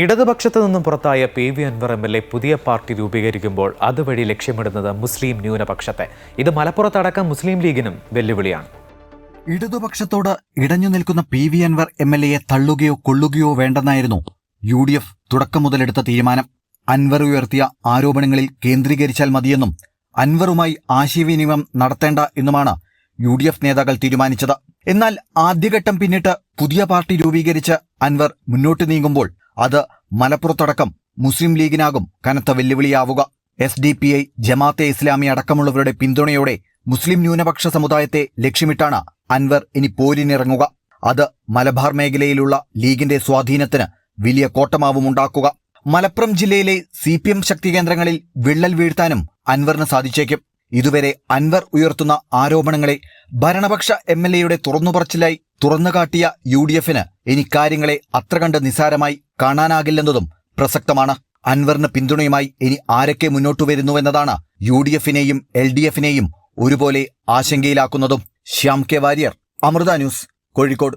ഇടതുപക്ഷത്തു നിന്നും പുറത്തായ P V Anvar M L A പുതിയ പാർട്ടി രൂപീകരിക്കുമ്പോൾ അതുവഴി ലക്ഷ്യമിടുന്നത് മുസ്ലിം ന്യൂനപക്ഷത്തെ. ഇത് മലപ്പുറത്തടക്കം മുസ്ലിം ലീഗിനും വെല്ലുവിളിയാണ്. ഇടതുപക്ഷത്തോട് ഇടഞ്ഞു നിൽക്കുന്ന P V Anvar M L എയെ തള്ളുകയോ കൊള്ളുകയോ വേണ്ടെന്നായിരുന്നു യു ഡി എഫ് തുടക്കം മുതലെടുത്ത തീരുമാനം. അൻവർ ഉയർത്തിയ ആരോപണങ്ങളിൽ കേന്ദ്രീകരിച്ചാൽ മതിയെന്നും അൻവറുമായി ആശയവിനിമയം നടത്തേണ്ട എന്നുമാണ് യു ഡി എഫ് നേതാക്കൾ തീരുമാനിച്ചത്. എന്നാൽ ആദ്യഘട്ടം പിന്നിട്ട് പുതിയ പാർട്ടി രൂപീകരിച്ച് അൻവർ മുന്നോട്ട് നീങ്ങുമ്പോൾ അത് മലപ്പുറത്തടക്കം മുസ്ലിം ലീഗിനാകും കനത്ത വെല്ലുവിളിയാവുക. S D P I Jamaat-e Islami അടക്കമുള്ളവരുടെ പിന്തുണയോടെ മുസ്ലിം ന്യൂനപക്ഷ സമുദായത്തെ ലക്ഷ്യമിട്ടാണ് അൻവർ ഇനി പോരിനിറങ്ങുക. അത് മലബാർ മേഖലയിലുള്ള ലീഗിന്റെ സ്വാധീനത്തിന് വലിയ കോട്ടമാവും ഉണ്ടാക്കുക മലപ്പുറം ജില്ലയിലെ സി പി എം ശക്തി കേന്ദ്രങ്ങളിൽ വിള്ളൽ വീഴ്ത്താനും അൻവറിന് സാധിച്ചേക്കും. ഇതുവരെ അൻവർ ഉയർത്തുന്ന ആരോപണങ്ങളെ ഭരണപക്ഷ എം എൽ എയുടെ തുറന്നുപറച്ചിലായി തുറന്നുകാട്ടിയ യു ഡി എഫിന് ഇനി കാര്യങ്ങളെ അത്ര കണ്ട് നിസാരമായി കാണാനാകില്ലെന്നതും പ്രസക്തമാണ്. അൻവറിന് പിന്തുണയുമായി ഇനി ആരൊക്കെ മുന്നോട്ടു വരുന്നുവെന്നതാണ് യു ഡി എഫിനെയും എൽ ഡി എഫിനെയും ഒരുപോലെ ആശങ്കയിലാക്കുന്നതും. Shyam K Warrier Amrita News Kozhikode.